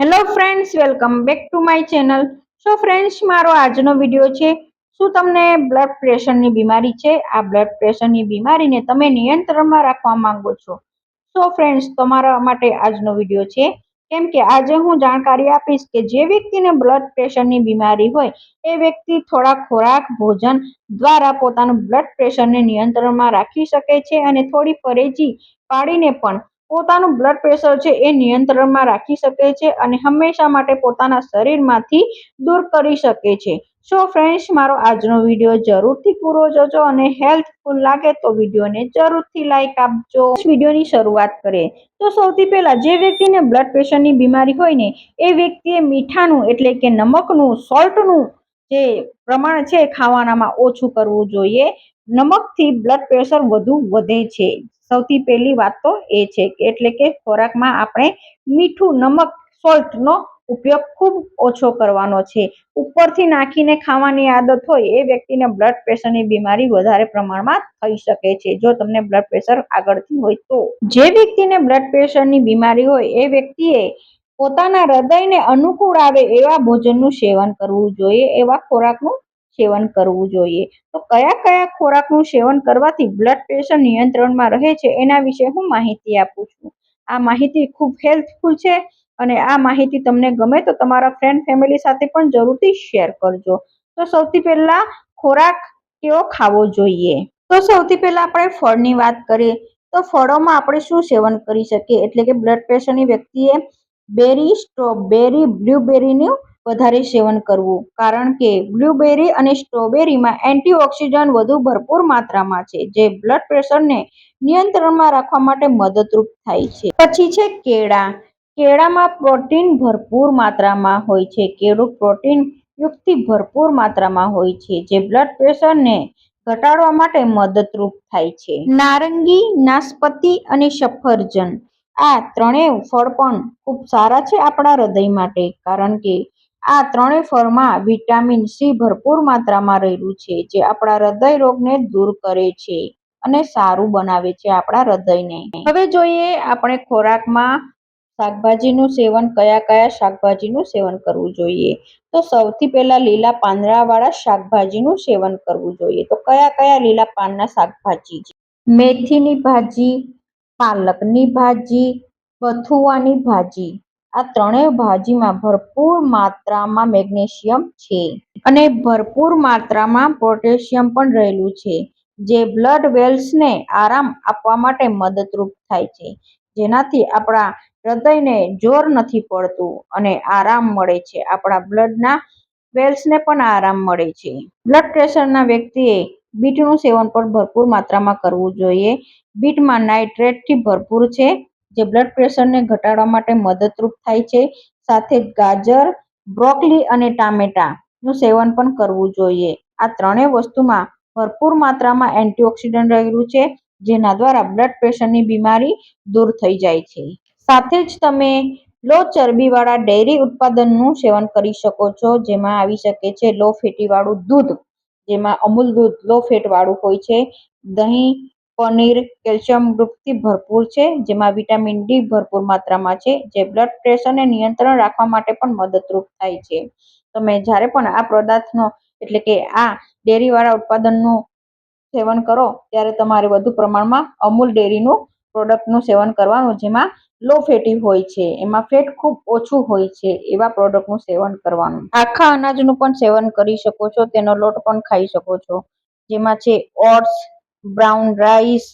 Hello friends welcome back to my channel so friends મારો આજનો video છે, શું તમને બ્લડ પ્રેશરની બીમારી છે? આ બ્લડ પ્રેશરની બીમારીને તમે નિયંત્રણમાં રાખવા માંગો છો. સો ફ્રેન્ડ્સ તમારા માટે આજનો વીડિયો છે. કેમ કે આજે હું જાણકારી આપીશ કે જે વ્યક્તિને બ્લડ પ્રેશરની બીમારી હોય, એ વ્યક્તિ થોડા ખોરાક, ભોજન દ્વારા પોતાનું બ્લડ પ્રેશરને નિયંત્રણમાં રાખી શકે છે અને થોડી પરેજી પાડીને પણ પોતાનું બ્લડ પ્રેશર છે એ નિયંત્રણમાં રાખી શકે છે અને હંમેશા માટે પોતાના શરીરમાંથી દૂર કરી શકે છે. સો ફ્રેન્ડ્સ મારો આજનો વીડિયો જરૂરથી પૂરો જોજો અને હેલ્થફુલ લાગે તો વિડીયોને જરૂરથી લાઈક આપજો. વિડીયોની શરૂઆત કરીએ. તો સૌથી પહેલાં જે વ્યક્તિને બ્લડ પ્રેશરની બીમારી હોય ને, એ વ્યક્તિએ મીઠાનું એટલે કે નમકનું સોલ્ટનું જે પ્રમાણ છે ખાવાનામાં ઓછું કરવું જોઈએ. નમકથી બ્લડ પ્રેશર વધુ વધે છે. સૌથી પહેલી વાત તો એ છે એટલે કે ખોરાકમાં આપણે મીઠું, નમક, સોલ્ટનો ઉપયોગ ખૂબ ઓછો કરવાનો છે. ઉપરથી નાખીને ખાવાની આદત હોય એ વ્યક્તિને બ્લડ પ્રેશરની બીમારી વધારે પ્રમાણમાં થઈ શકે છે. જો તમને બ્લડ પ્રેશર આગળથી હોય તો. જે વ્યક્તિને બ્લડ પ્રેશરની બીમારી હોય એ વ્યક્તિએ પોતાના હૃદયને અનુકૂળ આવે એવા ભોજનનું સેવન કરવું જોઈએ, એવા ખોરાકનું સેવન કરવું જોઈએ. તો કયા કયા ખોરાકનું સેવન કરવાથી બ્લડ પ્રેશર નિયંત્રણમાં રહે છે એના વિશે હું માહિતી આપું છું. આ માહિતી ખૂબ હેલ્પફુલ છે અને આ માહિતી તમને ગમે તો તમારા ફ્રેન્ડ ફેમિલી સાથે પણ જરૂરથી શેર કરજો. તો સૌથી પહેલા ખોરાક કેવો ખાવો જોઈએ? તો સૌથી પહેલા આપણે ફળની વાત કરીએ, તો ફળોમાં આપણે શું સેવન કરી શકીએ? એટલે કે બ્લડ પ્રેશરની વ્યક્તિએ બેરી સ્ટ્રોબેરી બ્લ્યુબેરીનું વધારે સેવન કરવું. કારણ કે બ્લ્યુબેરી અને સ્ટ્રોબેરીમાં એન્ટીઓક્સિડન્ટ વધુ ભરપૂર માત્રામાં છે, જે બ્લડ પ્રેશરને નિયંત્રણમાં રાખવા માટે મદદરૂપ થાય છે. પછી છે કેળા. કેળામાં પ્રોટીન ભરપૂર માત્રામાં હોય છે. કેળું પ્રોટીન યુક્તિ ભરપૂર માત્રામાં હોય છે, જે બ્લડ પ્રેશરને ઘટાડવા માટે મદદરૂપ થાય છે. નારંગી નાસપતિ અને સફરજન. આ ત્રણેય ફળ પણ ખૂબ સારા છે આપણા હૃદય માટે, કારણ કે આ ત્રણેય ફળમાં વિટામિન સી ભરપૂર માત્રામાં રહેલું છે, જે આપણા હૃદય રોગને દૂર કરે છે અને સારું બનાવે છે આપણા હૃદયને. હવે જોઈએ આપણે ખોરાકમાં શાકભાજીનું સેવન, કયા કયા શાકભાજીનું સેવન કરવું જોઈએ? તો સૌથી પહેલા લીલા પાંદડાવાળા શાકભાજીનું સેવન કરવું જોઈએ. તો કયા કયા લીલા પાનના શાકભાજી મેથીની ભાજી, પાલકની ભાજી બથુઆની ભાજી. આ ત્રણેય ભાજીમાં ભરપૂર માત્રામાં મેગ્નેશિયમ છે. અને ભરપૂર માત્રામાં પોટેશિયમ પણ રહેલું છે, જે બ્લડ વેલ્સને આરામ આપવા માટે મદદરૂપ થાય છે. જેનાથી આપણા હૃદયને જોર નથી પડતું અને આરામ મળે છે. આપણા બ્લડના વેલ્સને પણ આરામ મળે છે. બ્લડ પ્રેશરના વ્યક્તિએ બીટનું સેવન પણ ભરપૂર માત્રામાં કરવું જોઈએ. બીટમાં નાઇટ્રેટથી ભરપૂર છે. જે બ્લડ પ્રેશરને ઘટાડવા માટે મદદરૂપ થાય છે. સાથે ગાજર બ્રોકલી અને ટામેટાનું સેવન પણ કરવું જોઈએ. આ ત્રણેય વસ્તુમાં ભરપૂર માત્રામાં એન્ટીઓક્સિડન્ટ રહેલું છે, જેના દ્વારા બ્લડ પ્રેશરની બીમારી દૂર થઈ જાય છે. સાથે જ તમે લો ચરબીવાળા ડેરી ઉત્પાદનનું સેવન કરી શકો છો, જેમાં આવી શકે છે લો ફેટીવાળું દૂધ, જેમાં અમૂલ દૂધ લો ફેટવાળું હોય છે. દહીં પનીર, કેલ્શિયમ ગ્રુપથી ભરપૂર છે, જેમાં વિટામિન ડી ભરપૂર માત્રામાં છે, જે બ્લડ પ્રેશરને નિયંત્રણ રાખવા માટે પણ મદદરૂપ થાય છે. તમે જ્યારે પણ આ પદાર્થનો, એટલે કે આ ડેરીવાળા ઉત્પાદનનું સેવન કરો, ત્યારે તમારે વધુ પ્રમાણમાં અમૂલ ડેરીનું પ્રોડક્ટનું સેવન કરવાનું, જેમાં લો ફેટી હોય છે, એમાં ફેટ ખૂબ ઓછું હોય છે, એવા પ્રોડક્ટનું સેવન કરવાનું. આખા અનાજનું પણ સેવન કરી શકો છો, તેનો લોટ પણ ખાઈ શકો છો, જેમાં છે ઓટ્સ બ્રાઉન રાઈસ,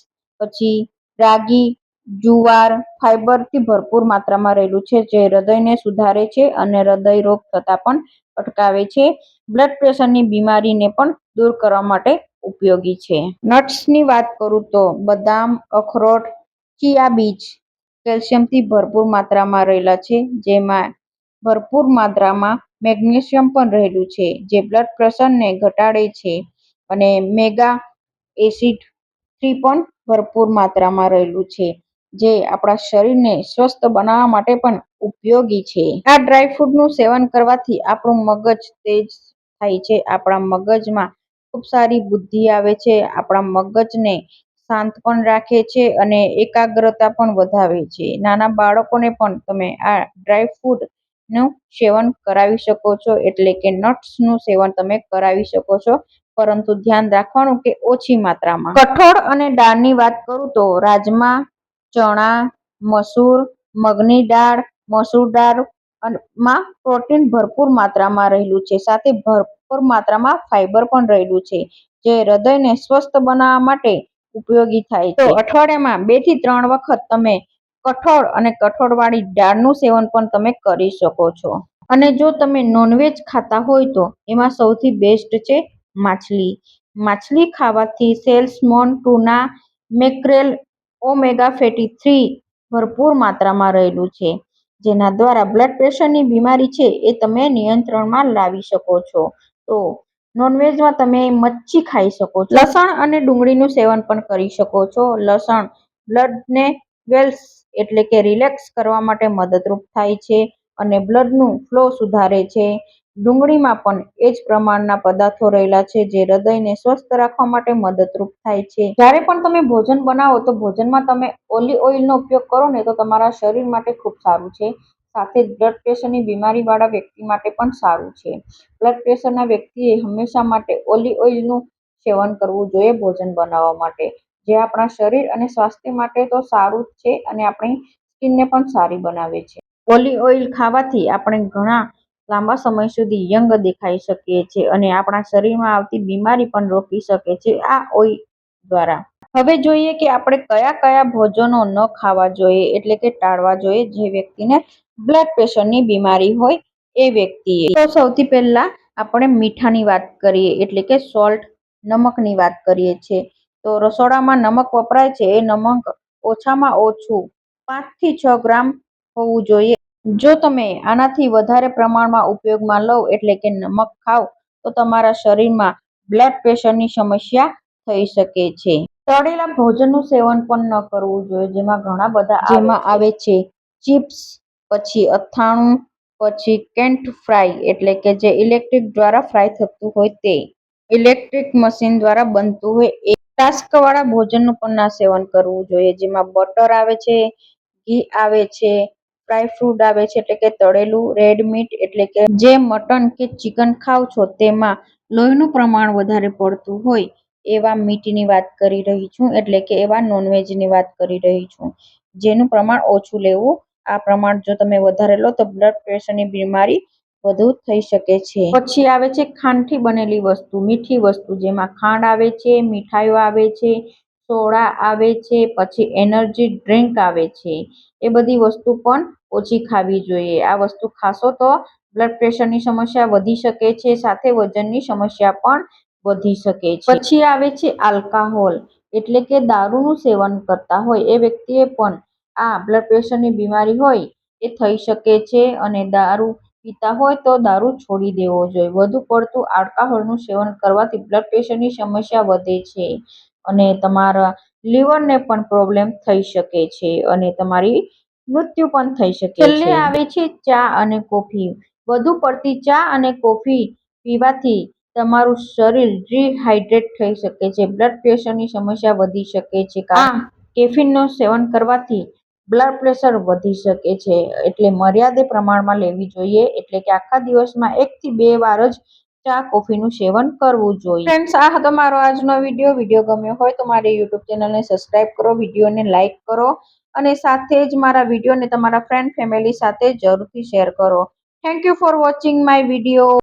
પછી રાગી, જુવાર, ફાઈબરથી ભરપૂર માત્રામાં રહેલું છે, જે હૃદયને સુધારે છે અને હૃદય રોગ થતાં પણ અટકાવે છે. બ્લડ પ્રેશરની બીમારીને પણ દૂર કરવા માટે ઉપયોગી છે. નટ્સની વાત કરું તો બદામ, અખરોટ, ચિયા બીજ કેલ્શિયમથી ભરપૂર માત્રામાં રહેલા છે, જેમાં ભરપૂર માત્રામાં મેગ્નેશિયમ પણ રહેલું છે, જે બ્લડ પ્રેશરને ઘટાડે છે. અને મેગા એસિડથી પણ ભરપૂર માત્રામાં રહેલું છે, જે આપણા શરીરને સ્વસ્થ બનાવવા માટે પણ ઉપયોગી છે. આ ડ્રાયફ્રૂટનું સેવન કરવાથી આપણું મગજ તેજ થાય છે. આપણા મગજમાં ખૂબ સારી બુદ્ધિ આવે છે. આપણા મગજને શાંત પણ રાખે છે અને એકાગ્રતા પણ વધાવે છે. નાના બાળકોને પણ તમે આ ડ્રાયફ્રૂટનું સેવન કરાવી શકો છો, એટલે કે નટ્સનું સેવન તમે કરાવી શકો છો. પરંતુ ધ્યાન રાખવાનું કે ઓછી માત્રામાં. કઠોળ અને દાળની વાત કરું તો રાજમા ચણા મસૂર મગની દાળ મસૂર દાળમાં પ્રોટીન ભરપૂર માત્રામાં રહેલું છે. સાથે ભરપૂર માત્રામાં ફાઇબર પણ રહેલું છે જે હૃદયને સ્વસ્થ બનાવવા માટે ઉપયોગી થાય છે. અઠવાડિયામાં બેથી ત્રણ વખત તમે કઠોળ અને કઠોળવાળી દાળનું સેવન પણ તમે કરી શકો છો. અને જો તમે નોનવેજ ખાતા હોય તો એમાં સૌથી બેસ્ટ છે માછલી. માછલી ખાવાથી salmon tuna mackerel omega fatty three ભરપૂર માત્રામાં રહેલું છે, જેના દ્વારા બ્લડ પ્રેશરની બીમારી છે એ તમે નિયંત્રણમાં લાવી શકો છો. તો નોનવેજમાં તમે મચ્છી ખાઈ શકો છો. લસણ અને ડુંગળીનું સેવન પણ કરી શકો છો. લસણ બ્લડને વેલ્સ એટલે કે રિલેક્સ કરવા માટે મદદરૂપ થાય છે અને બ્લડનું ફ્લો સુધારે છે. ડુંગળીમાં પણ એ જ પ્રમાણના પદાર્થો રહેલા છે જે હૃદયને સ્વસ્થ રાખવા માટે મદદરૂપ થાય છે. જ્યારે પણ તમે ભોજન બનાવો તો ભોજનમાં તમે ઓલિવ ઓઇલનો ઉપયોગ કરો ને તો તમારા શરીર માટે ખૂબ સારું છે. સાથે જ બ્લડ પ્રેશરની બીમારીવાળા વ્યક્તિ માટે પણ સારું છે. બ્લડ પ્રેશરના વ્યક્તિએ હંમેશા માટે ઓલિવ ઓઇલનું સેવન કરવું જોઈએ ભોજન બનાવવા માટે. જે આપણા શરીર અને સ્વાસ્થ્ય માટે તો સારું જ છે અને આપણી સ્કિનને પણ સારી બનાવે છે. ઓલિવ ઓઇલ ખાવાથી આપણે ઘણા લાંબા સમય સુધી યંગ દેખાઈ શકીએ છીએ અને આપણા શરીરમાં આવતી બીમારી પણ રોકી શકે છે આ ઓઇલ દ્વારા. હવે જોઈએ કે આપણે કયા કયા ભોજનો ન ખાવા જોઈએ એટલે કે ટાળવા જોઈએ જે વ્યક્તિને બ્લડ પ્રેશરની બીમારી હોય એ વ્યક્તિએ. તો સૌથી પહેલા આપણે મીઠાની વાત કરીએ એટલે કે સોલ્ટ નમકની વાત કરીએ છીએ. તો રસોડામાં નમક વપરાય છે એ નમક ઓછામાં ઓછું પાંચથી છ ગ્રામ હોવું જોઈએ. જો તમે આનાથી વધારે પ્રમાણમાં ઉપયોગમાં લો એટલે કે નમક ખાવ તો તમારા શરીરમાં બ્લડ પ્રેશરની સમસ્યા થઈ શકે છે. તળેલા ભોજનનું સેવન પણ ન કરવું જોઈએ જેમાં ઘણા બધા જેમાં આવે છે. ચિપ્સ પછી અથાણું પછી કેન્ટ ફ્રાય એટલે કે જે ઇલેક્ટ્રિક દ્વારા ફ્રાય થતું હોય તે. ઇલેક્ટ્રિક મશીન દ્વારા બનતું હોય એ. ટાસ્કવાળા ભોજનનું પણ ના સેવન કરવું જોઈએ જેમાં બટર આવે છે ઘી આવે છે ડ્રાય ફ્રૂટ આવે છે એટલે કે તળેલું રેડ મીટ એટલે કે જે મટન કે ચિકન ખાવ છો તેમાં લોહીનું પ્રમાણ વધારે પડતું હોય એવા મીટની વાત કરી રહી છું, એટલે કે એવા નોનવેજની વાત કરી રહી છું. જેનું પ્રમાણ ઓછું લેવું, આ પ્રમાણ જો તમે વધારે લો તો બ્લડ પ્રેશરની બીમારી વધુ થઈ શકે છે. પછી આવે છે ખાંડથી બનેલી વસ્તુ, મીઠી વસ્તુ જેમાં ખાંડ આવે છે, મીઠાઈઓ આવે છે સોડા આવે છે, પછી એનર્જી ડ્રિંક આવે છે. એ બધી વસ્તુ પણ ઓછી ખાવી જોઈએ. આ વસ્તુ ખાશો તો બ્લડ પ્રેશરની સમસ્યા વધી શકે છે, સાથે વજનની સમસ્યા પણ વધી શકે છે. પછી આવે છે આલ્કાહોલ, એટલે કે દારૂનું સેવન કરતા હોય. એ વ્યક્તિએ પણ આ બ્લડ પ્રેશરની બીમારી હોય એ થઈ શકે છે અને દારૂ પીતા હોય તો દારૂ છોડી દેવો જોઈએ. વધુ પડતું આલ્કાહોલનું સેવન કરવાથી બ્લડ પ્રેશરની સમસ્યા વધે છે. અને તમારા લીવરને પણ પ્રોબ્લેમ થઈ શકે છે અને તમારી મૃત્યુ પણ થઈ શકે છેલ્લે આવે છે ચા અને કોફી. વધુ પડતી ચા અને કોફી પીવાથી તમારું શરીર ડિહાઇડ્રેટ થઈ શકે છે. બ્લડ પ્રેશરની સમસ્યા વધી શકે છે. આ કેફીનનું સેવન કરવાથી બ્લડ પ્રેશર વધી શકે છે. એટલે મર્યાદે પ્રમાણમાં લેવી જોઈએ. એટલે કે આખા દિવસમાં એકથી બે વાર જ ચા, કોફીનું સેવન કરવું જોઈએ. ફ્રેન્ડ્સ આ હતો મારો આજનો વીડિયો. વીડિયો ગમ્યો હોય તો મારી યુટ્યુબ ચેનલને સબસ્ક્રાઈબ કરો, વિડીયોને લાઇક કરો અને સાથે જ મારા વિડીયોને તમારા ફ્રેન્ડ ફેમિલી સાથે જરૂરથી શેર કરો. Thank you for watching my video